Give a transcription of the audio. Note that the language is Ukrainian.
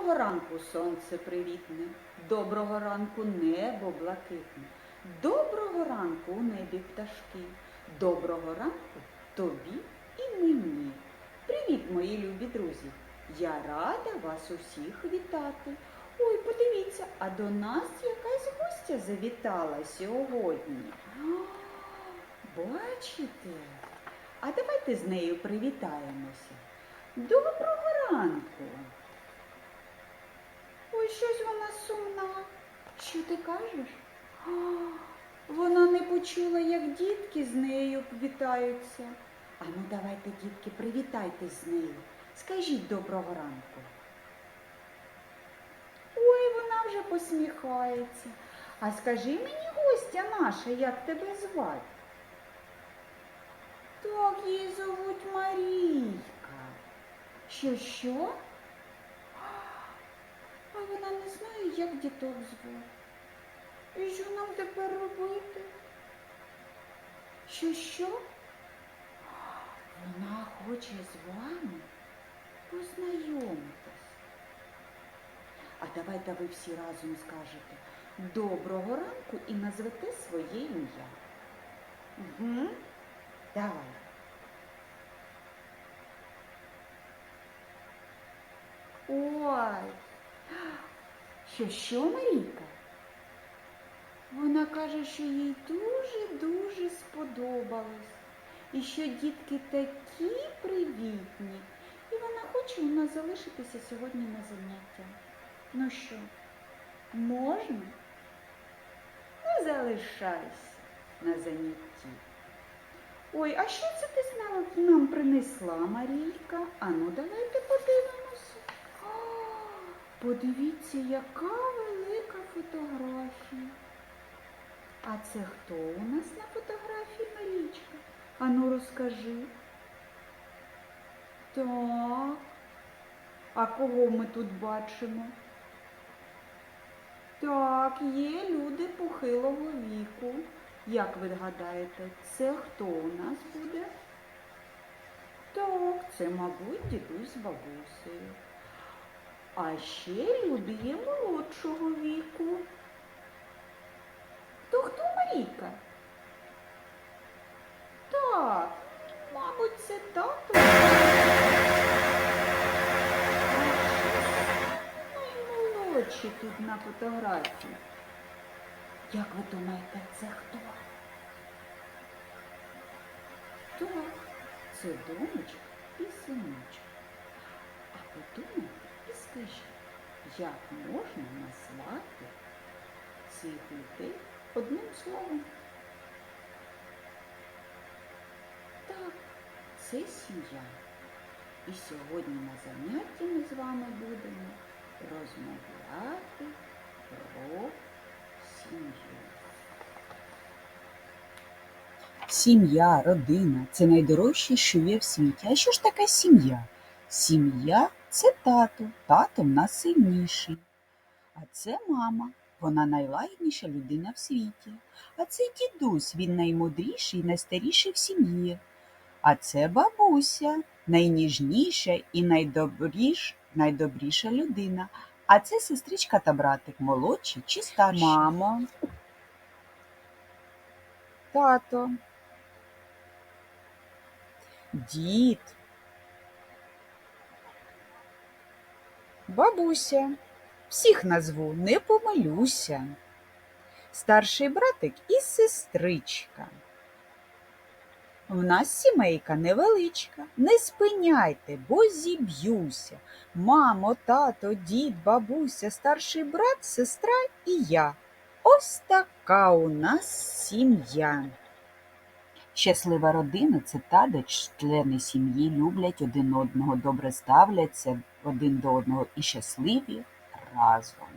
Доброго ранку, сонце привітне, доброго ранку небо блакитне, доброго ранку у небі пташки, доброго ранку тобі і мені. Привіт, мої любі друзі! Я рада вас усіх вітати. Ой, подивіться, а до нас якась гостя завітала сьогодні. Бачите? А давайте з нею привітаємося. Доброго ранку. Ой, щось вона сумна. Що ти кажеш? А, вона не почула, як дітки з нею вітаються. А ну давайте, дітки, привітайтесь з нею. Скажіть доброго ранку. Ой, вона вже посміхається. А скажи мені, гостя наша, як тебе звати? Так, її зовуть Марійка. Що, що? А вона не знає, як діток звати. І що нам тепер робити? Що, що? Вона хоче з вами познайомитись. А давайте ви всі разом скажете доброго ранку і назвете своє ім'я. Угу. Давай. Ой, що що, Марійка? Вона каже, що їй дуже-дуже сподобалось. І що дітки такі привітні. І вона хоче у нас залишитися сьогодні на заняття. Ну що, можна? Ну, залишайся на занятті. Ой, а що це ти нам принесла Марійка? А ну давайте подивимося. О, подивіться, яка велика фотографія. А це хто у нас на фотографії Марічка? А ну розкажи. Так. А кого ми тут бачимо? Так, є люди похилого віку. Як ви гадаєте, це хто у нас буде? Так, це, мабуть, дідусь з бабусею. А ще люди є молодшого віку. То хто Марійка? Так, мабуть, це тато. Наймолодші тут на фотографії. Як ви думаєте, це хто? Так, це донечка і синочок. А подумайте скажіть, як можна назвати цих людей одним словом? Так, це сім'я. І сьогодні на занятті ми з вами будемо розмовляти про сім'ю. Сім'я, родина це найдорожче, що є в світі. А що ж таке сім'я? Сім'я це тато, тато в нас сильніший. А це мама, вона найлагідніша людина в світі. А це дідусь, він наймудріший і найстаріший в сім'ї. А це бабуся, найніжніша і найдобріш, найдобріша людина. А це сестричка та братик, молодші чи старші. Мамо, Тато. Дід. Бабуся. Всіх назву, не помилюся. Старший братик і сестричка. В нас сімейка невеличка. Не спиняйте, бо зіб'юся. Мамо, тато, дід, бабуся, старший брат, сестра і я. Ось така у нас сім'я. Щаслива родина це та, де члени сім'ї люблять один одного, добре ставляться один до одного і щасливі разом.